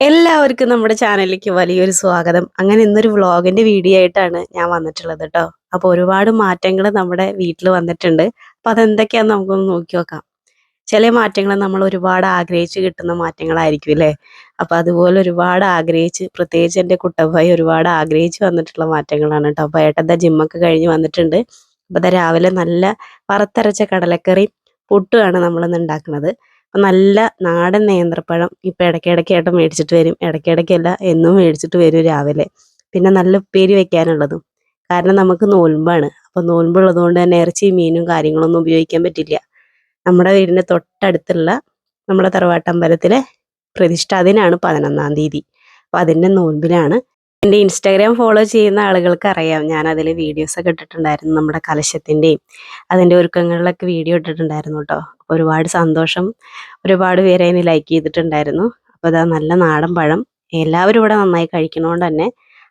എല്ലാവർക്കും നമ്മുടെ ചാനലിലേക്ക് വലിയൊരു സ്വാഗതം. അങ്ങനെ ഇന്നൊരു വ്ളോഗിന്റെ വീഡിയോ ആയിട്ടാണ് ഞാൻ വന്നിട്ടുള്ളത് കേട്ടോ അപ്പൊ ഒരുപാട് മാറ്റങ്ങൾ നമ്മുടെ വീട്ടിൽ വന്നിട്ടുണ്ട്. അപ്പൊ അതെന്തൊക്കെയാന്ന് നമുക്കൊന്ന് നോക്കി നോക്കാം. ചില മാറ്റങ്ങൾ നമ്മൾ ഒരുപാട് ആഗ്രഹിച്ച് കിട്ടുന്ന മാറ്റങ്ങളായിരിക്കും അല്ലേ അപ്പൊ അതുപോലെ ഒരുപാട് ആഗ്രഹിച്ച് പ്രത്യേകിച്ച് എന്റെ കുട്ടപ്പായി ഒരുപാട് ആഗ്രഹിച്ച് വന്നിട്ടുള്ള മാറ്റങ്ങളാണ് കേട്ടോ അപ്പൊ ഏട്ടന്റെ ജിമ്മൊക്കെ കഴിഞ്ഞ് വന്നിട്ടുണ്ട്. അപ്പൊ ദാ രാവിലെ നല്ല വറുത്തരച്ച കടലക്കറി പുട്ടുമാണ് നമ്മളിന്ന് ഉണ്ടാക്കുന്നത്. അപ്പൊ നല്ല നാടൻ നേന്ത്രപ്പഴം ഇപ്പം ഇടയ്ക്കിടയ്ക്കായിട്ട് മേടിച്ചിട്ട് വരും. ഇടയ്ക്കിടയ്ക്കല്ല എന്നും മേടിച്ചിട്ട് വരും രാവിലെ. പിന്നെ നല്ല ഉപ്പേരി വെക്കാനുള്ളതും. കാരണം നമുക്ക് നോൽമ്പാണ്. അപ്പം നോൽമ്പുള്ളത് കൊണ്ട് തന്നെ ഇറച്ചിയും മീനും കാര്യങ്ങളൊന്നും ഉപയോഗിക്കാൻ പറ്റില്ല. നമ്മുടെ വീടിന്റെ തൊട്ടടുത്തുള്ള നമ്മുടെ തറവാട്ടമ്പലത്തിലെ പ്രതിഷ്ഠ അതിനാണ് പതിനൊന്നാം തീയതി. അപ്പം അതിന്റെ നോൻപിലാണ് എന്റെ ഇൻസ്റ്റാഗ്രാം ഫോളോ ചെയ്യുന്ന ആളുകൾക്ക് അറിയാം ഞാൻ അതിൽ വീഡിയോസ് ഒക്കെ ഇട്ടിട്ടുണ്ടായിരുന്നു നമ്മുടെ കലശത്തിന്റെയും അതിന്റെ ഒരുക്കങ്ങളിലൊക്കെ വീഡിയോ ഇട്ടിട്ടുണ്ടായിരുന്നു കേട്ടോ. ഒരുപാട് സന്തോഷം. ഒരുപാട് പേരെ അതിന് ലൈക്ക് ചെയ്തിട്ടുണ്ടായിരുന്നു. അപ്പോൾ അതാ നല്ല നാടൻ പഴം. എല്ലാവരും ഇവിടെ നന്നായി കഴിക്കണോണ്ട് തന്നെ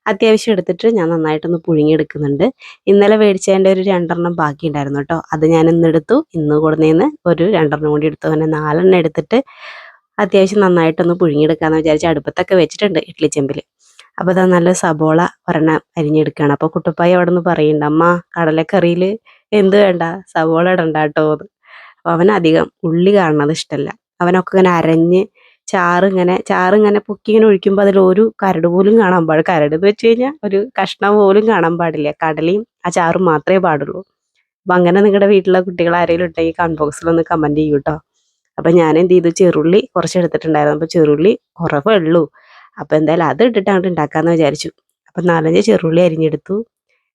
അത്യാവശ്യം എടുത്തിട്ട് ഞാൻ നന്നായിട്ടൊന്ന് പുഴുങ്ങിയെടുക്കുന്നുണ്ട്. ഇന്നലെ മേടിച്ചതിന്റെ ഒരു രണ്ടെണ്ണം ബാക്കി ഉണ്ടായിരുന്നു കേട്ടോ. അത് ഞാൻ ഇന്ന് എടുത്തു. ഇന്ന് കൊടുന്നേന്ന് ഒരു രണ്ടെണ്ണം കൂടി എടുത്തു. അങ്ങനെ നാലെണ്ണം എടുത്തിട്ട് അത്യാവശ്യം നന്നായിട്ടൊന്ന് പുഴുങ്ങിയെടുക്കാമെന്ന് വിചാരിച്ച് അടുപ്പത്തൊക്കെ വെച്ചിട്ടുണ്ട് ഇഡ്ലി ചെമ്പിൽ അപ്പോൾ അതാ നല്ല സബോള ഒരെണ്ണം അരിഞ്ഞെടുക്കുകയാണ് അപ്പോൾ കുട്ടപ്പായി അവിടെ നിന്ന് പറയുന്നുണ്ട് അമ്മ കടലക്കറിയിൽ എന്ത് വേണ്ട? സബോള ഇടണ്ട കേട്ടോ അപ്പോൾ അവനധികം അധികം ഉള്ളി കാണുന്നത് ഇഷ്ടമല്ല അവനൊക്കെ ഇങ്ങനെ അരഞ്ഞ് ചാറ് ഇങ്ങനെ ചാറ് ഇങ്ങനെ പൊക്കി ഇങ്ങനെ ഒഴിക്കുമ്പോൾ അതിൽ ഒരു കരട് പോലും കാണാൻ പാടില്ല. കരട് എന്ന് വെച്ച് കഴിഞ്ഞാൽ ഒരു കഷ്ണം പോലും കാണാൻ പാടില്ല. കടലയും ആ ചാറും മാത്രമേ പാടുള്ളൂ. അപ്പം അങ്ങനെ നിങ്ങളുടെ വീട്ടിലെ കുട്ടികൾ ആരെങ്കിലും ഉണ്ടെങ്കിൽ കമന്റ് ബോക്സിൽ ഒന്ന് കമന്റ് ചെയ്യൂ കേട്ടോ അപ്പം ഞാൻ എന്ത് ചെയ്തു? ചെറുള്ളി കുറച്ച് എടുത്തിട്ടുണ്ടായിരുന്നു അപ്പോൾ ചെറുള്ളി കുറവേ ഉള്ളൂ. അപ്പോൾ എന്തായാലും അത് ഇട്ടിട്ട് അങ്ങോട്ട് ഉണ്ടാക്കാമെന്ന് വിചാരിച്ചു. അപ്പം നാലഞ്ച് ചെറുള്ളി അരിഞ്ഞെടുത്തു.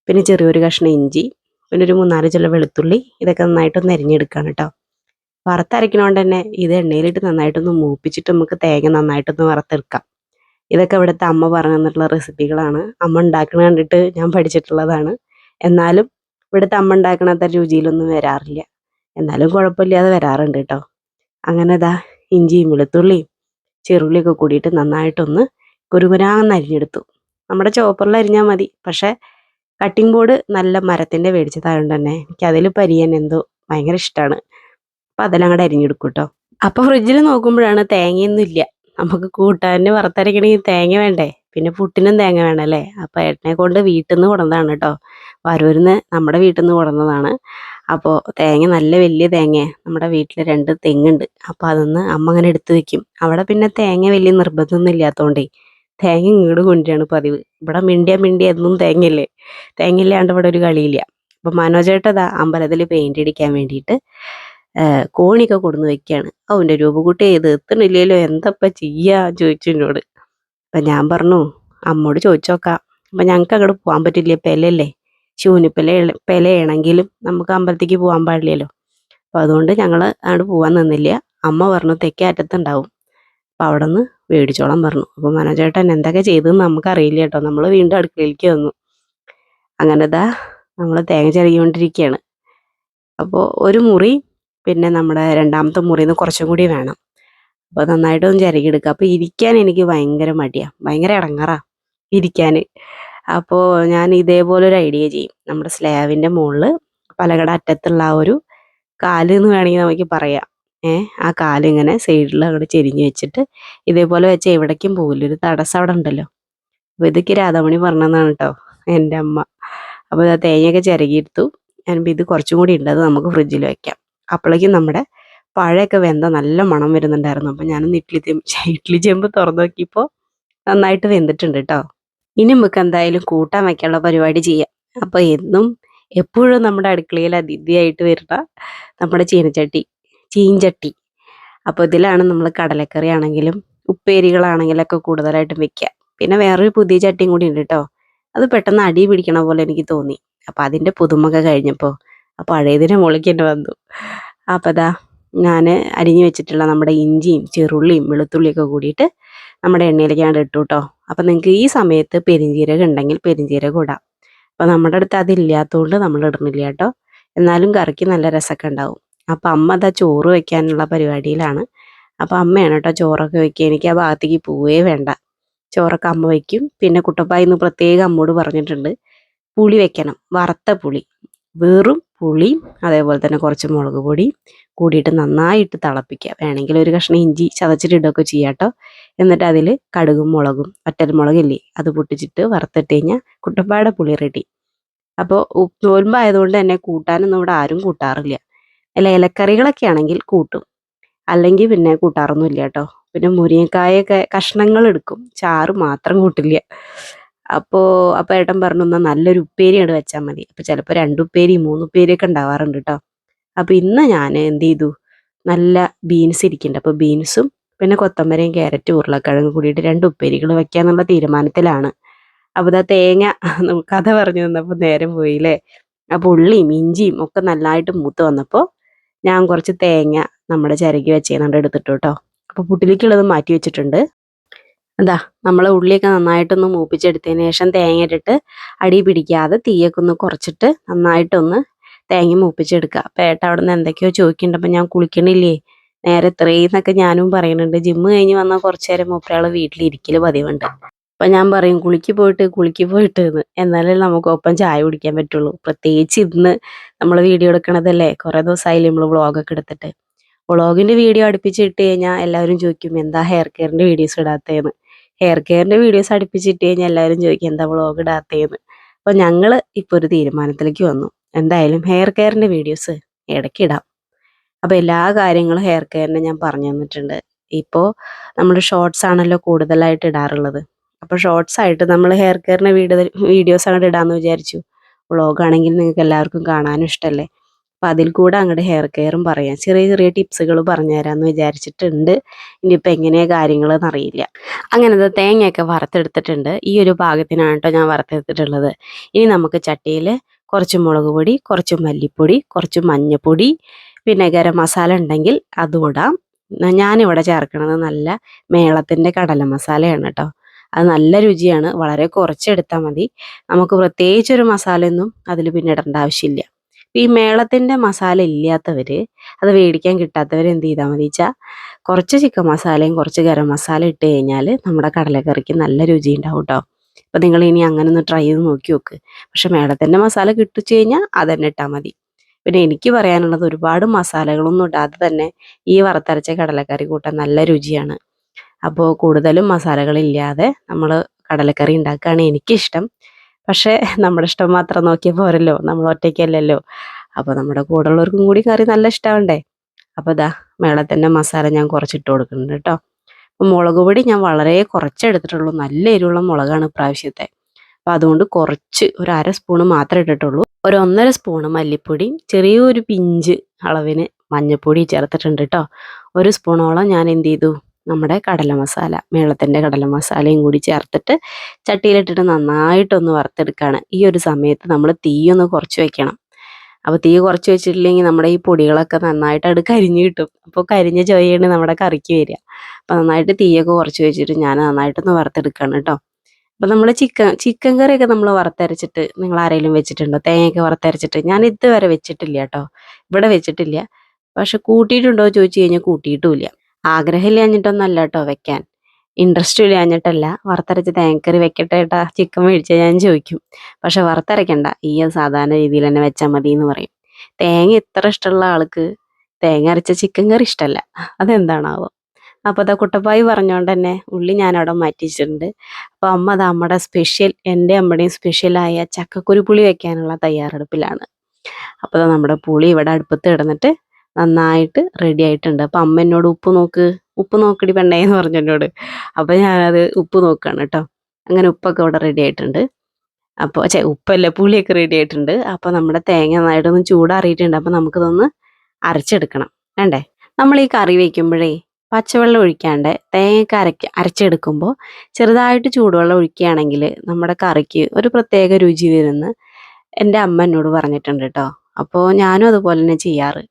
പിന്നെ ചെറിയൊരു കഷ്ണം ഇഞ്ചി പിന്നെ ഒരു മൂന്നാൽ ചില വെളുത്തുള്ളി ഇതൊക്കെ നന്നായിട്ടൊന്ന് അരിഞ്ഞെടുക്കുകയാണ് കേട്ടോ വറുത്തരയ്ക്കണോണ്ട് തന്നെ ഇത് എണ്ണയിലിട്ട് നന്നായിട്ടൊന്ന് മൂപ്പിച്ചിട്ട് നമുക്ക് തേങ്ങ നന്നായിട്ടൊന്ന് വറുത്തെടുക്കാം. ഇതൊക്കെ ഇവിടുത്തെ അമ്മ പറഞ്ഞു തന്നിട്ടുള്ള റെസിപ്പികളാണ്. അമ്മ ഉണ്ടാക്കണ കണ്ടിട്ട് ഞാൻ പഠിച്ചിട്ടുള്ളതാണ്. എന്നാലും ഇവിടുത്തെ അമ്മ ഉണ്ടാക്കണത്ര രുചിയിലൊന്നും വരാറില്ല. എന്നാലും കുഴപ്പമില്ലാതെ വരാറുണ്ട് കേട്ടോ അങ്ങനെ ഇതാ ഇഞ്ചിയും വെളുത്തുള്ളിയും ചെറുള്ളിയൊക്കെ കൂടിയിട്ട് നന്നായിട്ടൊന്ന് കുരുകുരാന്ന് അരിഞ്ഞെടുത്തു. നമ്മുടെ ചോപ്പറിൽ അരിഞ്ഞാൽ മതി. പക്ഷേ കട്ടിംഗ് ബോർഡ് നല്ല മരത്തിന്റെ മേടിച്ചതായതുകൊണ്ട് തന്നെ എനിക്ക് അതിൽ പരിയാൻ എന്തോ ഭയങ്കര ഇഷ്ടമാണ് അപ്പം അതെല്ലാം കൂടെ അരിഞ്ഞെടുക്കും കേട്ടോ അപ്പോൾ ഫ്രിഡ്ജിൽ നോക്കുമ്പോഴാണ് തേങ്ങയൊന്നും ഇല്ല. നമുക്ക് കൂട്ടാന് വറുത്തരയ്ക്കണമെങ്കിൽ തേങ്ങ വേണ്ടേ? പിന്നെ പുട്ടിനും തേങ്ങ വേണമല്ലേ അപ്പോൾ ഏട്ടനെ കൊണ്ട് വീട്ടിൽ നിന്ന് കൊണ്ടുവന്നതാണ് കേട്ടോ വരൂരിന്ന് നമ്മുടെ വീട്ടിൽ നിന്ന് കൊണ്ടുവന്നതാണ് അപ്പോൾ തേങ്ങ നല്ല വലിയ തേങ്ങ നമ്മുടെ വീട്ടിൽ രണ്ട് തെങ്ങുണ്ട്. അപ്പോൾ അതൊന്ന് അമ്മ അങ്ങനെ എടുത്ത് വെക്കും. അവിടെ പിന്നെ തേങ്ങ വലിയ നിർബന്ധമൊന്നും ഇല്ലാത്തതുകൊണ്ടേ തേങ്ങ ഇങ്ങോട്ട് കൊണ്ടാണ് പതിവ്. ഇവിടെ മിണ്ടിയ മിണ്ടിയ എന്നും തേങ്ങയില്ലേ. തേങ്ങ ഇല്ലാണ്ട് ഇവിടെ ഒരു കളിയില്ല. അപ്പോൾ മനോജേട്ടതാ അമ്പലത്തിൽ പെയിന്റ് അടിക്കാൻ വേണ്ടിയിട്ട് കോണിയൊക്കെ കൊടുന്ന് വെക്കുകയാണ് അവന്റെ രൂപകുട്ടി ഇത് എത്തണില്ലല്ലോ. എന്തപ്പം ചെയ്യാ ചോദിച്ചു എന്നോട്. അപ്പം ഞാൻ പറഞ്ഞു അമ്മോട് ചോദിച്ചോക്കാം. അപ്പം ഞങ്ങൾക്ക് അങ്ങോട്ട് പോകാൻ പറ്റില്ല. പെലല്ലേ ശൂന്യപ്പെല പിലയാണെങ്കിലും നമുക്ക് അമ്പലത്തേക്ക് പോകാൻ പാടില്ലല്ലോ. അപ്പം അതുകൊണ്ട് ഞങ്ങൾ അങ്ങോട്ട് പോകാൻ നിന്നില്ല. അമ്മ പറഞ്ഞു തെക്കേ അറ്റത്തുണ്ടാവും. അപ്പം അവിടെ നിന്ന് മേടിച്ചോളാൻ പറഞ്ഞു. അപ്പോൾ മനോജേട്ടൻ എന്തൊക്കെ ചെയ്തതെന്ന് നമുക്കറിയില്ല കേട്ടോ. നമ്മൾ വീണ്ടും അടുക്കളയിലേക്ക് വന്നു. അങ്ങനെ ദാ നമ്മൾ തേങ്ങ ചിരകിക്കൊണ്ടിരിക്കുകയാണ് അപ്പോൾ ഒരു മുറി പിന്നെ നമ്മുടെ രണ്ടാമത്തെ മുറിയിൽ നിന്ന് കുറച്ചും കൂടി വേണം. അപ്പോൾ നന്നായിട്ടൊന്ന് ചിരകിയെടുക്കുക അപ്പോൾ ഇരിക്കാൻ എനിക്ക് ഭയങ്കര മടിയാണ് ഭയങ്കര ഇടങ്ങാറാണ് ഇരിക്കാൻ അപ്പോൾ ഞാൻ ഇതേപോലെ ഒരു ഐഡിയ ചെയ്യും. നമ്മുടെ സ്ലാബിന്റെ മുകളിൽ പലകട അറ്റത്തുള്ള ആ ഒരു കാൽ എന്ന് വേണമെങ്കിൽ നമുക്ക് പറയാം. ഏ ആ കാലിങ്ങനെ സൈഡിൽ അങ്ങോട്ട് ചെരിഞ്ഞ് വെച്ചിട്ട് ഇതേപോലെ വെച്ച് എവിടേക്കും പോകില്ല ഒരു തടസ്സം അവിടെ ഉണ്ടല്ലോ. അപ്പോൾ ഇതൊക്കെ രാധാമണി പറഞ്ഞതാണ് കേട്ടോ എന്റെ അമ്മ. അപ്പോൾ ആ തേങ്ങയൊക്കെ ചിരകിയെടുത്തു. ഞാനിപ്പോൾ ഇത് കുറച്ചും കൂടി ഉണ്ട്. അത് നമുക്ക് ഫ്രിഡ്ജിൽ വെക്കാം. അപ്പോഴേക്കും നമ്മുടെ പഴയൊക്കെ വെന്ത നല്ല മണം വരുന്നുണ്ടായിരുന്നു. അപ്പം ഞാനൊന്ന് ചെമ്പ് ഇഡ്ലി ചെമ്പ് തുറന്നു നോക്കിയപ്പോൾ നന്നായിട്ട് വെന്തിട്ടുണ്ട് കേട്ടോ. ഇനി നമുക്ക് എന്തായാലും കൂട്ടാൻ വയ്ക്കാനുള്ള പരിപാടി ചെയ്യാം. അപ്പോൾ എന്നും എപ്പോഴും നമ്മുടെ അടുക്കളയിൽ അതിഥിയായിട്ട് വരുന്ന നമ്മുടെ ചീനച്ചട്ടി ചീഞ്ചട്ടി. അപ്പോൾ ഇതിലാണ് നമ്മൾ കടലക്കറി ആണെങ്കിലും ഉപ്പേരികളാണെങ്കിലും ഒക്കെ കൂടുതലായിട്ടും വെക്കുക പിന്നെ വേറൊരു പുതിയ ചട്ടിയും കൂടി ഉണ്ട് കേട്ടോ. അത് പെട്ടെന്ന് അടി പിടിക്കണ പോലെ എനിക്ക് തോന്നി. അപ്പോൾ അതിന്റെ പുതുമൊക്കെ കഴിഞ്ഞപ്പോൾ ആ പഴയതിനെ തന്നെ വന്നു. അപ്പോൾ അതാ ഞാൻ അരിഞ്ഞു വെച്ചിട്ടുള്ള നമ്മുടെ ഇഞ്ചിയും ചെറുള്ളിയും വെളുത്തുള്ളിയൊക്കെ കൂടിയിട്ട് നമ്മുടെ എണ്ണയിലേക്ക് ഞാൻ ഇട്ടു കേട്ടോ. അപ്പം നിങ്ങൾക്ക് ഈ സമയത്ത് പെരിഞ്ജീരകം ഉണ്ടെങ്കിൽ പെരിഞ്ജീരകം ഇടാം. അപ്പം നമ്മുടെ അടുത്ത് അതില്ലാത്തതുകൊണ്ട് നമ്മൾ ഇടുന്നില്ല കേട്ടോ. എന്നാലും കറിക്ക് നല്ല രസമൊക്കെ ഉണ്ടാവും അപ്പം അമ്മ അതാ ചോറ് വയ്ക്കാനുള്ള പരിപാടിയിലാണ്. അപ്പം അമ്മയാണ് കേട്ടോ ചോറൊക്കെ വയ്ക്കുക എനിക്ക് ആ ഭാഗത്തേക്ക് പോവേ വേണ്ട. ചോറൊക്കെ അമ്മ വയ്ക്കും പിന്നെ കുട്ടപ്പായി പ്രത്യേകം അമ്മോട് പറഞ്ഞിട്ടുണ്ട്. പുളി വെക്കണം. വറുത്ത പുളി. വെറും പുളിയും അതേപോലെ തന്നെ കുറച്ച് മുളക് പൊടി കൂടിയിട്ട് നന്നായിട്ട് തിളപ്പിക്കുക. വേണമെങ്കിൽ ഒരു കഷ്ണം ഇഞ്ചി ചതച്ചിട്ട് ഇടുകയൊക്കെ ചെയ്യാം കേട്ടോ. എന്നിട്ട് അതിൽ കടുകും മുളകും വറ്റൽമുളകില്ലേ അത് പൊട്ടിച്ചിട്ട് വറുത്തിട്ട് കഴിഞ്ഞാൽ കുട്ടപ്പാടെ പുളി റെഡി അപ്പോൾ നോൽമ്പായതുകൊണ്ട് തന്നെ കൂട്ടാനൊന്നും ഇവിടെ ആരും കൂട്ടാറില്ല. അല്ല ഇലക്കറികളൊക്കെ ആണെങ്കിൽ കൂട്ടും. അല്ലെങ്കിൽ പിന്നെ കൂട്ടാറൊന്നുമില്ല കേട്ടോ. പിന്നെ മുരിങ്ങക്കായൊക്കെ കഷ്ണങ്ങൾ എടുക്കും. ചാറ് മാത്രം കൂട്ടില്ല. അപ്പോൾ അപ്പോൾ ഏട്ടൻ പറഞ്ഞു എന്നാൽ നല്ലൊരു ഉപ്പേരി അങ്ങോട്ട് വെച്ചാൽ മതി. അപ്പോൾ ചിലപ്പോൾ രണ്ട് ഉപ്പേരി മൂന്ന് ഉപ്പേരിയൊക്കെ ഉണ്ടാവാറുണ്ട് കേട്ടോ അപ്പോൾ ഇന്ന് ഞാൻ എന്ത് ചെയ്തു? നല്ല ബീൻസ് ഇരിക്കുന്നുണ്ട് അപ്പോൾ ബീൻസും പിന്നെ കൊത്തമ്പരയും ക്യാരറ്റും ഉരുളക്കിഴങ്ങ് കൂടിയിട്ട് രണ്ട് ഉപ്പേരികൾ വെക്കാന്നുള്ള തീരുമാനത്തിലാണ്. അപ്പോൾ ഇതാ തേങ്ങ കഥ പറഞ്ഞു തന്നപ്പോൾ നേരം പോയില്ലേ? അപ്പോൾ ഉള്ളിയും ഇഞ്ചിയും ഒക്കെ നല്ലതായിട്ട് മൂത്ത് വന്നപ്പോൾ ഞാൻ കുറച്ച് തേങ്ങ നമ്മുടെ ചിരകി വെച്ചേന്നുണ്ട് എടുത്തിട്ടു കേട്ടോ അപ്പോൾ പുട്ടിലേക്കുള്ളത് മാറ്റി വെച്ചിട്ടുണ്ട്. എന്താ നമ്മൾ ഉള്ളിയൊക്കെ നന്നായിട്ടൊന്ന് മൂപ്പിച്ചെടുത്തതിന് ശേഷം തേങ്ങ ഇട്ടിട്ട് അടി പിടിക്കാതെ തീയൊക്കെ ഒന്ന് കുറച്ചിട്ട് നന്നായിട്ടൊന്ന് തേങ്ങ മൂപ്പിച്ചെടുക്കുക. അപ്പം ഏട്ട അവിടെ നിന്ന് എന്തൊക്കെയോ ചോദിക്കുന്നുണ്ട്. ഞാൻ കുളിക്കണില്ലേ? നേരെ ഇത്രയെന്നൊക്കെ ഞാനും പറയുന്നുണ്ട്. ജിമ്മ് കഴിഞ്ഞ് വന്നാൽ കുറച്ച് നേരം മൂപ്പരാൾ വീട്ടിലിരിക്കൽ പതിവുണ്ട്. അപ്പം ഞാൻ പറയും കുളിക്ക് പോയിട്ട് കുളിക്ക് പോയിട്ട് എന്ന്. എന്നാലേ നമുക്ക് ഒപ്പം ചായ കുടിക്കാൻ പറ്റുള്ളൂ. പ്രത്യേകിച്ച് ഇന്ന് നമ്മൾ വീഡിയോ എടുക്കണതല്ലേ? കുറേ ദിവസമായില്ലേ നമ്മൾ വ്ളോഗൊക്കെ എടുത്തിട്ട്. വ്ളോഗിന്റെ വീഡിയോ അടുപ്പിച്ചിട്ട് കഴിഞ്ഞാൽ എല്ലാവരും ചോദിക്കും എന്താ ഹെയർ കെയറിന്റെ വീഡിയോസ് ഇടാത്തതെന്ന്? ഹെയർ കെയറിന്റെ വീഡിയോസ് അടുപ്പിച്ചിട്ട് കഴിഞ്ഞാൽ എല്ലാവരും ചോദിക്കും എന്താ വ്ളോഗ് ഇടാത്തേന്ന്? അപ്പോൾ ഞങ്ങൾ ഇപ്പോൾ ഒരു തീരുമാനത്തിലേക്ക് വന്നു. എന്തായാലും ഹെയർ കെയറിന്റെ വീഡിയോസ് ഇടയ്ക്ക് ഇടാം. അപ്പോൾ എല്ലാ കാര്യങ്ങളും ഹെയർ കെയറിന് ഞാൻ പറഞ്ഞു തന്നിട്ടുണ്ട്. ഇപ്പോൾ നമ്മൾ ഷോർട്സ് ആണല്ലോ കൂടുതലായിട്ട് ഇടാറുള്ളത്. അപ്പോൾ ഷോർട്സ് ആയിട്ട് നമ്മൾ ഹെയർ കെയറിന്റെ വീഡിയോ വീഡിയോസ് അങ്ങോട്ട് ഇടാമെന്ന് വിചാരിച്ചു. ബ്ലോഗാണെങ്കിൽ നിങ്ങൾക്ക് എല്ലാവർക്കും കാണാനും ഇഷ്ടമല്ലേ അപ്പം അതിൽ കൂടെ അങ്ങോട്ട് ഹെയർ കെയറും പറയാം. ചെറിയ ചെറിയ ടിപ്സുകൾ പറഞ്ഞു തരാമെന്ന് വിചാരിച്ചിട്ടുണ്ട്. ഇനിയിപ്പോൾ എങ്ങനെയാണ് കാര്യങ്ങളെന്ന് അറിയില്ല. അങ്ങനത്തെ തേങ്ങയൊക്കെ വറുത്തെടുത്തിട്ടുണ്ട്. ഈ ഒരു പാകത്തിനാണ് കേട്ടോ ഞാൻ വറുത്തെടുത്തിട്ടുള്ളത്. ഇനി നമുക്ക് ചട്ടിയിൽ കുറച്ച് മുളക് പൊടി കുറച്ച് മല്ലിപ്പൊടി കുറച്ച് മഞ്ഞൾപ്പൊടി പിന്നെ ഗരം മസാല ഉണ്ടെങ്കിൽ അതും ഇടാം. ഞാനിവിടെ ചേർക്കണത് നല്ല മേളത്തിന്റെ കടല മസാലയാണ് കേട്ടോ അത് നല്ല രുചിയാണ്. വളരെ കുറച്ചെടുത്താൽ മതി. നമുക്ക് പ്രത്യേകിച്ചൊരു മസാലയൊന്നും അതിൽ പിന്നെ ഇടേണ്ട ആവശ്യമില്ല. ഈ മേളത്തിന്റെ മസാല ഇല്ലാത്തവർ അത് മേടിക്കാൻ കിട്ടാത്തവർ എന്ത് ചെയ്താൽ മതി വെച്ചാൽ കുറച്ച് ചിക്കൻ മസാലയും കുറച്ച് ഗരം മസാല ഇട്ട് കഴിഞ്ഞാൽ നമ്മുടെ കടലക്കറിക്ക് നല്ല രുചി ഉണ്ടാവും കേട്ടോ അപ്പോൾ നിങ്ങൾ ഇനി അങ്ങനെ ഒന്ന് ട്രൈ ചെയ്ത് നോക്കി നോക്ക്. പക്ഷെ മേളത്തിന്റെ മസാല കിട്ടിച്ചു കഴിഞ്ഞാൽ അതന്നെ ഇട്ടാൽ മതി. പിന്നെ എനിക്ക് പറയാനുള്ളത് ഒരുപാട് മസാലകളൊന്നും ഇടാതെ തന്നെ ഈ വറുത്തരച്ച കടലക്കറി കൂട്ടാൻ നല്ല രുചിയാണ്. അപ്പോൾ കൂടുതലും മസാലകളില്ലാതെ നമ്മൾ കടലക്കറി ഉണ്ടാക്കുകയാണ് എനിക്കിഷ്ടം. പക്ഷേ നമ്മുടെ ഇഷ്ടം മാത്രം നോക്കിയാൽ പോരല്ലോ നമ്മൾ ഒറ്റയ്ക്കല്ലല്ലോ. അപ്പോൾ നമ്മുടെ കൂടെ ഉള്ളവർക്കും കൂടി കറി നല്ല ഇഷ്ടമുണ്ടേ അപ്പോൾ ഇതാ തന്നെ മസാല ഞാൻ കുറച്ചിട്ട് കൊടുക്കുന്നുണ്ട് കേട്ടോ മുളക് പൊടി ഞാൻ വളരെ കുറച്ചെടുത്തിട്ടുള്ളൂ നല്ല എരിവുള്ള മുളകാണ് ഇപ്രാവശ്യത്തെ. അപ്പോൾ അതുകൊണ്ട് കുറച്ച് ഒരു അര സ്പൂണ് മാത്രമേ ഇട്ടിട്ടുള്ളൂ. ഒരു ഒന്നര സ്പൂണ് മല്ലിപ്പൊടിയും ചെറിയൊരു പിഞ്ച് അളവിന് മഞ്ഞൾപ്പൊടി ചേർത്തിട്ടുണ്ട് കേട്ടോ ഒരു സ്പൂണോളം ഞാൻ എന്ത് ചെയ്തു? നമ്മുടെ കടല മസാല മേളത്തിന്റെ കടല മസാലയും കൂടി ചേർത്തിട്ട് ചട്ടിയിലിട്ടിട്ട് നന്നായിട്ടൊന്ന് വറുത്തെടുക്കുകയാണ് ഈ ഒരു സമയത്ത് നമ്മൾ തീയൊന്ന് കുറച്ച് വെക്കണം. അപ്പോൾ തീ കുറച്ച് വെച്ചിട്ടില്ലെങ്കിൽ നമ്മുടെ ഈ പൊടികളൊക്കെ നന്നായിട്ട് അത് കരിഞ്ഞ് കിട്ടും. അപ്പോൾ കരിഞ്ഞ ചൊയ്യാണ് നമ്മുടെ കറിക്ക് വരിക. അപ്പോൾ നന്നായിട്ട് തീയൊക്കെ കുറച്ച് വെച്ചിട്ട് ഞാൻ നന്നായിട്ടൊന്ന് വറുത്തെടുക്കുകയാണ് കേട്ടോ അപ്പോൾ നമ്മൾ ചിക്കൻ ചിക്കൻ കറിയൊക്കെ നമ്മൾ വറുത്തരച്ചിട്ട് നിങ്ങൾ ആരെങ്കിലും വെച്ചിട്ടുണ്ടോ? തേങ്ങയൊക്കെ വറുത്തരച്ചിട്ട്? ഞാൻ ഇതുവരെ വെച്ചിട്ടില്ല കേട്ടോ ഇവിടെ വെച്ചിട്ടില്ല. പക്ഷെ കൂട്ടിയിട്ടുണ്ടോ ചോദിച്ചു കഴിഞ്ഞാൽ കൂട്ടിയിട്ടുമില്ല ആഗ്രഹമില്ലാഞ്ഞിട്ടൊന്നല്ല കേട്ടോ വെക്കാൻ. ഇൻട്രസ്റ്റ് ഇല്ലാഞ്ഞിട്ടല്ല വറുത്തരച്ച് തേങ്ങക്കറി വെക്കട്ടെ ഏട്ടാ. ചിക്കൻ മേടിച്ചാൽ ഞാൻ ചോദിക്കും. പക്ഷെ വറുത്തരയ്ക്കണ്ട. ഈ സാധാരണ രീതിയിൽ തന്നെ വെച്ചാൽ മതി എന്ന് പറയും. തേങ്ങ ഇത്ര ഇഷ്ടമുള്ള ആൾക്ക് തേങ്ങ അരച്ച ചിക്കൻ കറി ഇഷ്ടമല്ല. അതെന്താണാവോ. അപ്പോൾ അതാ കുട്ടപ്പായി പറഞ്ഞുകൊണ്ട് തന്നെ ഉള്ളി ഞാൻ മാറ്റിച്ചിട്ടുണ്ട്. അപ്പോൾ അമ്മ അത് അമ്മയുടെ സ്പെഷ്യൽ എന്റെ അമ്മയുടെയും സ്പെഷ്യലായ ചക്കക്കുരു പുളി വെക്കാനുള്ള തയ്യാറെടുപ്പിലാണ്. അപ്പോൾ നമ്മുടെ പുളി ഇവിടെ അടുപ്പത്ത് കിടന്നിട്ട് നന്നായിട്ട് റെഡി ആയിട്ടുണ്ട്. അപ്പം അമ്മ എന്നോട് ഉപ്പ് നോക്ക് ഉപ്പ് നോക്കടി പെണ്ണേ എന്ന് പറഞ്ഞു എന്നോട്. അപ്പം ഞാനത് ഉപ്പ് നോക്കുകയാണ് കേട്ടോ. അങ്ങനെ ഉപ്പൊക്കെ ഇവിടെ റെഡി ആയിട്ടുണ്ട്. അപ്പോൾ ചെ ഉപ്പല്ല പുളിയൊക്കെ റെഡി ആയിട്ടുണ്ട്. അപ്പോൾ നമ്മുടെ തേങ്ങ നന്നായിട്ടൊന്ന് ചൂടാറിയിട്ടുണ്ട്. അപ്പോൾ നമുക്കിതൊന്ന് അരച്ചെടുക്കണം. വേണ്ടേ നമ്മൾ ഈ കറി വയ്ക്കുമ്പോഴേ പച്ചവെള്ളം ഒഴിക്കാണ്ട് തേങ്ങയൊക്കെ അരക്ക അരച്ചെടുക്കുമ്പോൾ ചെറുതായിട്ട് ചൂടുവെള്ളം ഒഴിക്കുകയാണെങ്കിൽ നമ്മുടെ കറിക്ക് ഒരു പ്രത്യേക രുചി വരുമെന്ന് എന്റെ അമ്മ എന്നോട് പറഞ്ഞിട്ടുണ്ട് കേട്ടോ. അപ്പോൾ ഞാനും അതുപോലെ തന്നെ ചെയ്യാറ്.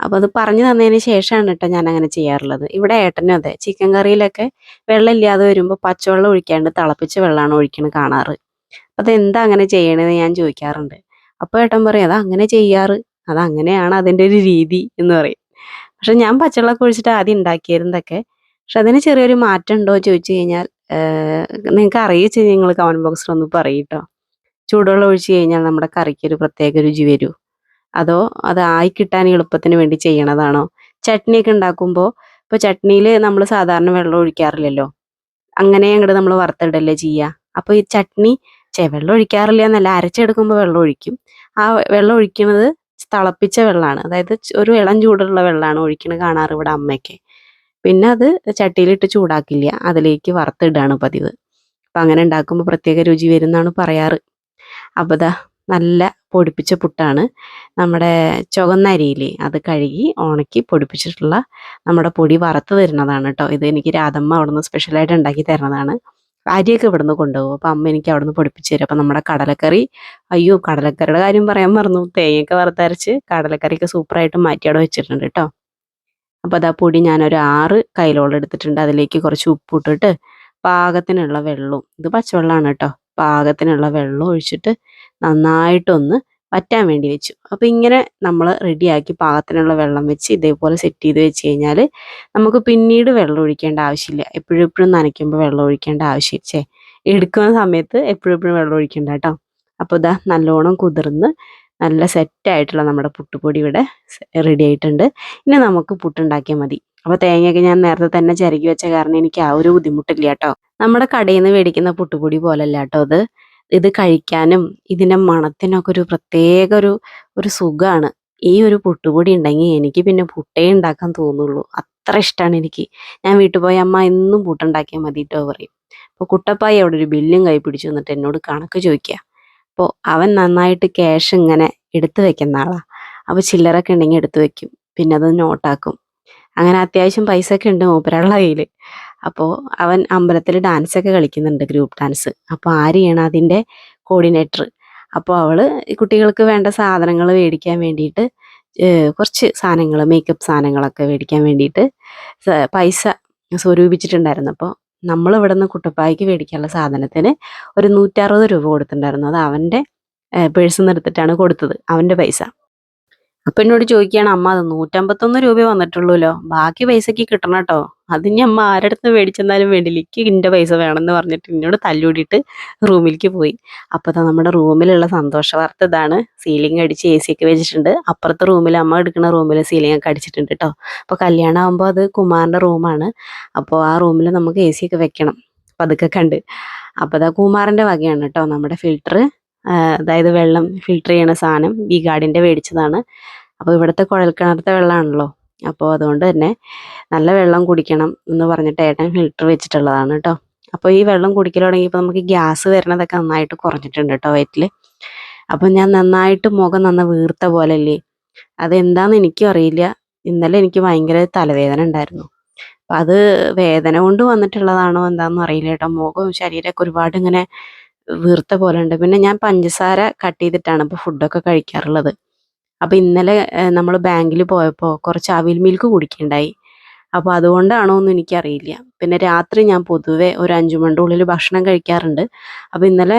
അപ്പോൾ അത് പറഞ്ഞു തന്നതിന് ശേഷമാണ് കേട്ടോ ഞാൻ അങ്ങനെ ചെയ്യാറുള്ളത്. ഇവിടെ ഏട്ടനും അതെ ചിക്കൻ കറിയിലൊക്കെ വെള്ളം ഇല്ലാതെ വരുമ്പോൾ പച്ചവെള്ളം ഒഴിക്കാണ്ട് തിളപ്പിച്ച വെള്ളമാണ് ഒഴിക്കണത് കാണാറ്. അപ്പോൾ എന്താ അങ്ങനെ ചെയ്യണതെന്ന് ഞാൻ ചോദിക്കാറുണ്ട്. അപ്പോൾ ഏട്ടൻ പറയും അത് അങ്ങനെ ചെയ്യാറ്. അത് അങ്ങനെയാണ് അതിന്റെ ഒരു രീതി എന്ന് പറയും. പക്ഷെ ഞാൻ പച്ചവെള്ളമൊക്കെ ഒഴിച്ചിട്ട് ആദ്യം ഉണ്ടാക്കിയിരുന്നതൊക്കെ. പക്ഷെ അതിന് ചെറിയൊരു മാറ്റം ഉണ്ടോ ചോദിച്ചു കഴിഞ്ഞാൽ നിങ്ങൾക്ക് അറിയിച്ച് നിങ്ങൾ കമന്റ് ബോക്സിൽ ഒന്ന് പറയും കേട്ടോ ചൂടുവെള്ളം ഒഴിച്ച് കഴിഞ്ഞാൽ നമ്മുടെ കറിക്ക് ഒരു പ്രത്യേക രുചി വരൂ. അതോ അത് ആയി കിട്ടാൻ എളുപ്പത്തിന് വേണ്ടി ചെയ്യണതാണോ? ചട്നിയൊക്കെ ഉണ്ടാക്കുമ്പോൾ ഇപ്പോൾ ചട്നിയിൽ നമ്മൾ സാധാരണ വെള്ളം ഒഴിക്കാറില്ലല്ലോ. അങ്ങനെ അങ്ങോട്ട് നമ്മൾ വറുത്തിടല്ലേ ചെയ്യുക അപ്പോൾ ഈ ചട്നി ചേ വെള്ളം ഒഴിക്കാറില്ല എന്നല്ല അരച്ചെടുക്കുമ്പോൾ വെള്ളം ഒഴിക്കും. ആ വെള്ളം ഒഴിക്കുന്നത് തിളപ്പിച്ച വെള്ളമാണ് അതായത് ഒരു ഇളം ചൂടുള്ള വെള്ളമാണ് ഒഴിക്കണത് കാണാറ് ഇവിടെ അമ്മയ്ക്ക്. പിന്നെ അത് ചട്ടിയിലിട്ട് ചൂടാക്കില്ല. അതിലേക്ക് വറുത്തിടുകയാണ് പതിവ്. അപ്പം അങ്ങനെ ഉണ്ടാക്കുമ്പോൾ പ്രത്യേക രുചി വരുന്നാണ് പറയാറ്. അപ്പോൾ നല്ല പൊടിപ്പിച്ച പുട്ടാണ്. നമ്മുടെ ചുവന്ന അരിയിലേ അത് കഴുകി ഉണക്കി പൊടിപ്പിച്ചിട്ടുള്ള നമ്മുടെ പൊടി വറുത്ത് തരുന്നതാണ് കേട്ടോ ഇത് എനിക്ക് രാധമ്മ അവിടുന്ന് സ്പെഷ്യലായിട്ട് ഉണ്ടാക്കി തരുന്നതാണ്. അരിയൊക്കെ ഇവിടുന്ന് കൊണ്ടുപോകും. അപ്പം അമ്മ എനിക്ക് അവിടുന്ന് പൊടിപ്പിച്ച് തരും. അപ്പം നമ്മുടെ കടലക്കറി അയ്യോ കടലക്കറിയുടെ കാര്യം പറയാൻ മറന്നു. തേങ്ങയൊക്കെ വറുത്തരച്ച് കടലക്കറിയൊക്കെ സൂപ്പറായിട്ട് മാറ്റി അവിടെ വെച്ചിട്ടുണ്ട് കേട്ടോ അപ്പോൾ അതാ പൊടി ഞാനൊരു ആറ് കൈലോളം എടുത്തിട്ടുണ്ട്. അതിലേക്ക് കുറച്ച് ഉപ്പിട്ടിട്ട് പാകത്തിനുള്ള വെള്ളവും. ഇത് പച്ചവെള്ളമാണ് കേട്ടോ പാകത്തിനുള്ള വെള്ളം ഒഴിച്ചിട്ട് നന്നായിട്ടൊന്ന് വറ്റാൻ വേണ്ടി വെച്ചു. അപ്പോൾ ഇങ്ങനെ നമ്മൾ റെഡിയാക്കി പാകത്തിനുള്ള വെള്ളം വെച്ച് ഇതേപോലെ സെറ്റ് ചെയ്ത് വെച്ച് കഴിഞ്ഞാൽ നമുക്ക് പിന്നീട് വെള്ളം ഒഴിക്കേണ്ട ആവശ്യമില്ല. എപ്പോഴും എപ്പോഴും നനയ്ക്കുമ്പോൾ വെള്ളം ഒഴിക്കേണ്ട ആവശ്യം എടുക്കുന്ന സമയത്ത് എപ്പോഴും എപ്പോഴും വെള്ളം ഒഴിക്കേണ്ട കേട്ടോ അപ്പോൾ ഇതാ നല്ലോണം കുതിർന്ന് നല്ല സെറ്റായിട്ടുള്ള നമ്മുടെ പുട്ടുപൊടി ഇവിടെ റെഡി ആയിട്ടുണ്ട്. ഇനി നമുക്ക് പുട്ടുണ്ടാക്കിയാൽ മതി. അപ്പോൾ തേങ്ങയൊക്കെ ഞാൻ നേരത്തെ തന്നെ ചിരകി വെച്ച കാരണം എനിക്ക് ആ ഒരു ബുദ്ധിമുട്ടില്ല കേട്ടോ നമ്മുടെ കടയിൽ നിന്ന് മേടിക്കുന്ന പുട്ടുപൊടി പോലല്ല കേട്ടോ ഇത്. ഇത് കഴിക്കാനും ഇതിന്റെ മണത്തിനൊക്കെ ഒരു പ്രത്യേക ഒരു ഒരു സുഖമാണ് ഈ ഒരു പുട്ടുപൊടി ഉണ്ടെങ്കിൽ എനിക്ക് പിന്നെ പുട്ടേ ഉണ്ടാക്കാൻ തോന്നുള്ളൂ. അത്ര ഇഷ്ടമാണ് എനിക്ക്. ഞാൻ വീട്ടിൽ പോയി അമ്മ എന്നും പുട്ടുണ്ടാക്കിയാൽ മതി കേട്ടോ പറയും. അപ്പോൾ കുട്ടപ്പായി അവിടെ ഒരു ബില്ലും കൈ പിടിച്ചു വന്നിട്ട് എന്നോട് കണക്ക് ചോദിക്കുക. അപ്പോൾ അവൻ നന്നായിട്ട് ക്യാഷ് ഇങ്ങനെ എടുത്തു വെക്കുന്ന ആളാണ് അപ്പോൾ ചില്ലറൊക്കെ ഉണ്ടെങ്കിൽ എടുത്തു വെക്കും. പിന്നെ അത് നോട്ടാക്കും. അങ്ങനെ അത്യാവശ്യം പൈസ ഒക്കെ ഉണ്ട് മൂപ്പരാളുടെ കയ്യിൽ അപ്പോൾ അവൻ അമ്പലത്തിൽ ഡാൻസ് ഒക്കെ കളിക്കുന്നുണ്ട് ഗ്രൂപ്പ് ഡാൻസ്. അപ്പോൾ ആര്യാണ് അതിന്റെ കോർഡിനേറ്റർ? അപ്പോൾ അവൾ കുട്ടികൾക്ക് വേണ്ട സാധനങ്ങൾ മേടിക്കാൻ വേണ്ടിയിട്ട് കുറച്ച് സാധനങ്ങൾ മേക്കപ്പ് സാധനങ്ങളൊക്കെ മേടിക്കാൻ വേണ്ടിയിട്ട് പൈസ സ്വരൂപിച്ചിട്ടുണ്ടായിരുന്നു. അപ്പോൾ നമ്മൾ ഇവിടെ നിന്ന് കുട്ടപ്പായ്ക്ക് മേടിക്കാനുള്ള സാധനത്തിന് ഒരു നൂറ്ററുപത് രൂപ കൊടുത്തിട്ടുണ്ടായിരുന്നു. അത് അവന്റെ പേഴ്സിൽ നിന്ന് എടുത്തിട്ടാണ് കൊടുത്തത് അവന്റെ പൈസ. അപ്പൊ എന്നോട് ചോദിക്കുകയാണ് അമ്മ അത് നൂറ്റമ്പത്തൊന്ന് രൂപ വന്നിട്ടുള്ളൂല്ലോ. ബാക്കി പൈസക്ക് കിട്ടണം കേട്ടോ അതിന് അമ്മ ആരടുത്ത് മേടിച്ചെന്നാലും വേണ്ടില്ല. എനിക്ക് ഇന്റെ പൈസ വേണമെന്ന് പറഞ്ഞിട്ട് എന്നോട് തല്ലൂടിയിട്ട് റൂമിലേക്ക് പോയി. അപ്പോൾ ദാ നമ്മുടെ റൂമിലുള്ള സന്തോഷ വാർത്ത ഇതാണ്. സീലിംഗ് അടിച്ച് എ സി ഒക്കെ വെച്ചിട്ടുണ്ട്. അപ്പുറത്തെ റൂമിൽ അമ്മ എടുക്കുന്ന റൂമിൽ സീലിംഗ് ഒക്കെ അടിച്ചിട്ടുണ്ട് കേട്ടോ അപ്പോൾ കല്യാണം ആകുമ്പോൾ അത് കുമാറിന്റെ റൂമാണ്. അപ്പോൾ ആ റൂമിൽ നമുക്ക് എ സി ഒക്കെ വെക്കണം. പതുക്കെ കണ്ട്. അപ്പോൾ അതാ കുമാറിന്റെ വകയാണ് കേട്ടോ നമ്മുടെ ഫിൽറ്റർ അതായത് വെള്ളം ഫിൽട്ടർ ചെയ്യണ സാധനം ഈ ഗാർഡിന്റെ മേടിച്ചതാണ് അപ്പോൾ ഇവിടുത്തെ കുഴൽക്കിണറത്തെ വെള്ളമാണല്ലോ. അപ്പോൾ അതുകൊണ്ട് തന്നെ നല്ല വെള്ളം കുടിക്കണം എന്ന് പറഞ്ഞിട്ട് ഏട്ടൻ ഫിൽറ്റർ വെച്ചിട്ടുള്ളതാണ് കേട്ടോ. അപ്പോൾ ഈ വെള്ളം കുടിക്കൽ തുടങ്ങിയപ്പോൾ നമുക്ക് ഗ്യാസ് വരുന്നതൊക്കെ നന്നായിട്ട് കുറഞ്ഞിട്ടുണ്ട് കേട്ടോ വയറ്റിൽ. അപ്പോൾ ഞാൻ നന്നായിട്ട് മുഖം നന്ന വീർത്ത പോലല്ലേ അതെന്താണെന്ന് എനിക്കും അറിയില്ല. ഇന്നലെ എനിക്ക് ഭയങ്കര തലവേദന ഉണ്ടായിരുന്നു. അപ്പം അത് വേദന കൊണ്ട് വന്നിട്ടുള്ളതാണോ എന്താണെന്ന് അറിയില്ല കേട്ടോ. മുഖവും ശരീരമൊക്കെ ഒരുപാട് ഇങ്ങനെ വീർത്ത പോലെ ഉണ്ട് പിന്നെ ഞാൻ പഞ്ചസാര കട്ട് ചെയ്തിട്ടാണ് ഇപ്പോൾ ഫുഡൊക്കെ കഴിക്കാറുള്ളത്. അപ്പോൾ ഇന്നലെ നമ്മൾ ബാങ്കിൽ പോയപ്പോൾ കുറച്ച് അവിൽ മിൽക്ക് കുടിക്കണ്ടായി. അപ്പോൾ അതുകൊണ്ടാണോ എന്ന് എനിക്കറിയില്ല. പിന്നെ രാത്രി ഞാൻ പൊതുവേ ഒരു അഞ്ചു മണിന്റെ ഉള്ളിൽ ഭക്ഷണം കഴിക്കാറുണ്ട്. അപ്പോൾ ഇന്നലെ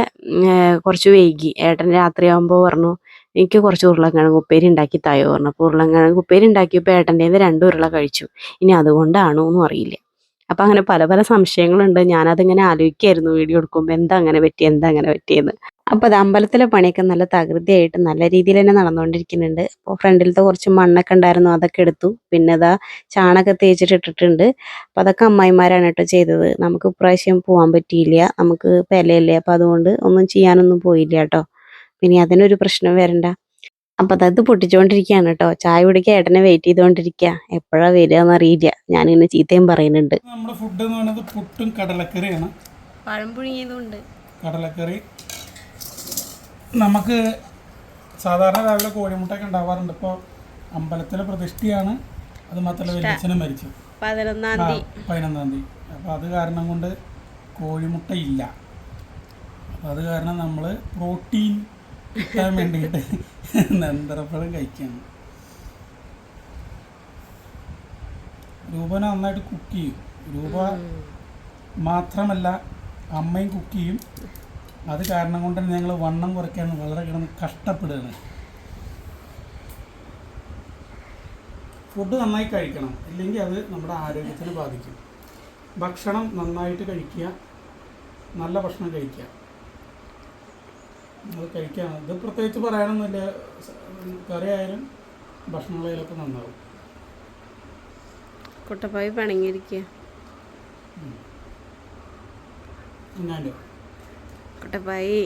കുറച്ച് വൈകി. ഏട്ടൻ രാത്രിയാകുമ്പോൾ പറഞ്ഞു എനിക്ക് കുറച്ച് ഉരുളക്കിഴങ്ങ് ഉപ്പേരി ഉണ്ടാക്കി തായോ? പറഞ്ഞു അപ്പോൾ ഉരുളക്കിഴങ്ങ് ഉപ്പേരി ഉണ്ടാക്കിയപ്പോൾ ഏട്ടന്റെ രണ്ട് ഉരുള കഴിച്ചു. ഇനി അതുകൊണ്ടാണോ എന്നും അറിയില്ല. അപ്പം അങ്ങനെ പല പല സംശയങ്ങളുണ്ട്. ഞാനതിങ്ങനെ ആലോചിക്കായിരുന്നു വീഡിയോ എടുക്കുമ്പോൾ എന്താ അങ്ങനെ പറ്റി? എന്താ അങ്ങനെ പറ്റിയെന്ന്. അപ്പോൾ അത് അമ്പലത്തിലെ പണിയൊക്കെ നല്ല തകൃതിയായിട്ട് നല്ല രീതിയിൽ തന്നെ നടന്നുകൊണ്ടിരിക്കുന്നുണ്ട്. അപ്പോൾ ഫ്രണ്ടിലത്തെ കുറച്ച് മണ്ണൊക്കെ ഉണ്ടായിരുന്നു. അതൊക്കെ എടുത്തു. പിന്നെ ഇതാ ചാണകം തേച്ചിട്ട് ഇട്ടിട്ടുണ്ട് അപ്പോൾ അതൊക്കെ അമ്മായിമാരാണ് കേട്ടോ ചെയ്തത്. നമുക്ക് ഇപ്രാവശ്യം പോകാൻ പറ്റിയില്ല. നമുക്ക് പെലയല്ലേ? അപ്പോൾ അതുകൊണ്ട് ഒന്നും ചെയ്യാനൊന്നും പോയില്ല കേട്ടോ. പിന്നെ അതിനൊരു പ്രശ്നം വരണ്ട. അപ്പം അതത് പൊട്ടിച്ചുകൊണ്ടിരിക്കുകയാണ് കേട്ടോ ചായ കുടിക്കാൻ ഏട്ടനെ വെയിറ്റ് ചെയ്തുകൊണ്ടിരിക്കുക എപ്പോഴാണ് വരിക എന്നറിയില്ല ഞാനിങ്ങനെ ചീത്തയും പറയുന്നുണ്ട്. നമ്മുടെ ഫുഡ് എന്ന് പറയുന്നത് പുട്ടും കടലക്കറിയാണ്. പഴം പുഴുങ്ങിയതുണ്ട്. കടലക്കറി. നമുക്ക് സാധാരണ രാവിലെ കോഴിമുട്ടൊക്കെ ഉണ്ടാവാറുണ്ട്. ഇപ്പോൾ അമ്പലത്തിലെ പ്രതിഷ്ഠയാണ്. അത് മാത്രമല്ല വലിയച്ഛനും മരിച്ചു. പതിനൊന്നാം ആ, പതിനൊന്നാം തീയതി. അപ്പോൾ അത് കാരണം കൊണ്ട് കോഴിമുട്ട ഇല്ല. അപ്പോൾ അത് കാരണം നമ്മൾ പ്രോട്ടീൻ കിട്ടാൻ വേണ്ടിയിട്ട് നേന്ത്രപ്പഴം കഴിക്കുകയാണ് രൂപ നന്നായിട്ട് കുക്ക് ചെയ്യും. രൂപ മാത്രമല്ല അമ്മയും കുക്ക് ചെയ്യും. അത് കാരണം കൊണ്ട് തന്നെ ഞങ്ങൾ വണ്ണം കുറയ്ക്കാൻ വളരെ കിടന്ന് കഷ്ടപ്പെടുകയാണ്. ഫുഡ് നന്നായി കഴിക്കണം. ഇല്ലെങ്കിൽ അത് നമ്മുടെ ആരോഗ്യത്തിന് ബാധിക്കും. ഭക്ഷണം നന്നായിട്ട് കഴിക്കുക. നല്ല ഭക്ഷണം കഴിക്കുക. അത് കഴിക്കാം. ഇത് പ്രത്യേകിച്ച് പറയാനൊന്നുമില്ല. കറി ആയാലും ഭക്ഷണങ്ങളൊക്കെ നന്നാവും. കുട്ടപ്പായി പണങ്ങിയിരിക്കുക കുട്ടപ്പായി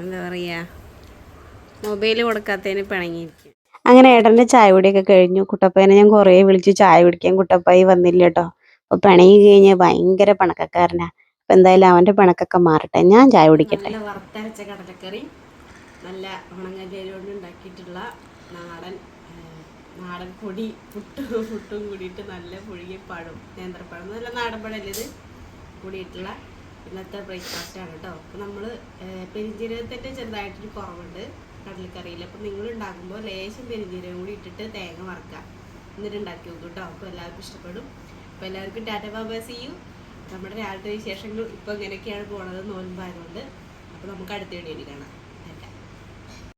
എന്താ പറയുക മൊബൈൽ കൊടുക്കാത്തതിന് പിണങ്ങിയിരിക്കുക അങ്ങനെ ഏട്ടന്റെ ചായ കുടിയൊക്കെ കഴിഞ്ഞു. കുട്ടപ്പനെ ഞാൻ കുറേ വിളിച്ചു. ചായ കുടിക്കാൻ കുട്ടപ്പായി വന്നില്ല കേട്ടോ. അപ്പോൾ പിണങ്ങി കഴിഞ്ഞാൽ ഭയങ്കര പിണക്കക്കാരനാ അപ്പം എന്തായാലും അവന്റെ പിണക്കൊക്കെ മാറട്ടെ. ഞാൻ ചായ കുടിക്കട്ടെ. നല്ല വറുത്തരച്ച കടലക്കറി നല്ല ഉണങ്ങജരി കൊണ്ട് ഉണ്ടാക്കിയിട്ടുള്ള നാടൻ നാടൻ പൊടി പുട്ടും പുട്ടും കൂടിയിട്ട് നല്ല പുഴുകിയ പഴം നേന്ത്രപ്പഴം. നല്ല നാടൻ പഴമല്ലേ ഇത്? കൂടിയിട്ടുള്ള ഇന്നത്തെ ബ്രേക്ക്ഫാസ്റ്റ് ആണ് കേട്ടോ അപ്പോൾ നമ്മൾ പെരിഞ്ജീരകത്തിന്റെ ചെറുതായിട്ടൊരു കുറവുണ്ട് കടലക്കറിയിൽ അപ്പോൾ നിങ്ങൾ ഉണ്ടാക്കുമ്പോൾ ലേശം പെരിഞ്ജീരകം കൂടി ഇട്ടിട്ട് തേങ്ങ വറക്കുക എന്നിട്ട് ഉണ്ടാക്കി നോക്കും കേട്ടോ അപ്പോൾ എല്ലാവർക്കും ഇഷ്ടപ്പെടും. അപ്പോൾ എല്ലാവർക്കും ടാറ്റ ബാബാ സി യു നമ്മുടെ രാവിലത്തെ വിശേഷങ്ങൾ ഇപ്പോൾ ഇങ്ങനെയൊക്കെയാണ് പോണത് നോൻപായതുകൊണ്ട് അപ്പോൾ നമുക്ക് അടുത്ത വീഡിയോയിൽ കാണാം.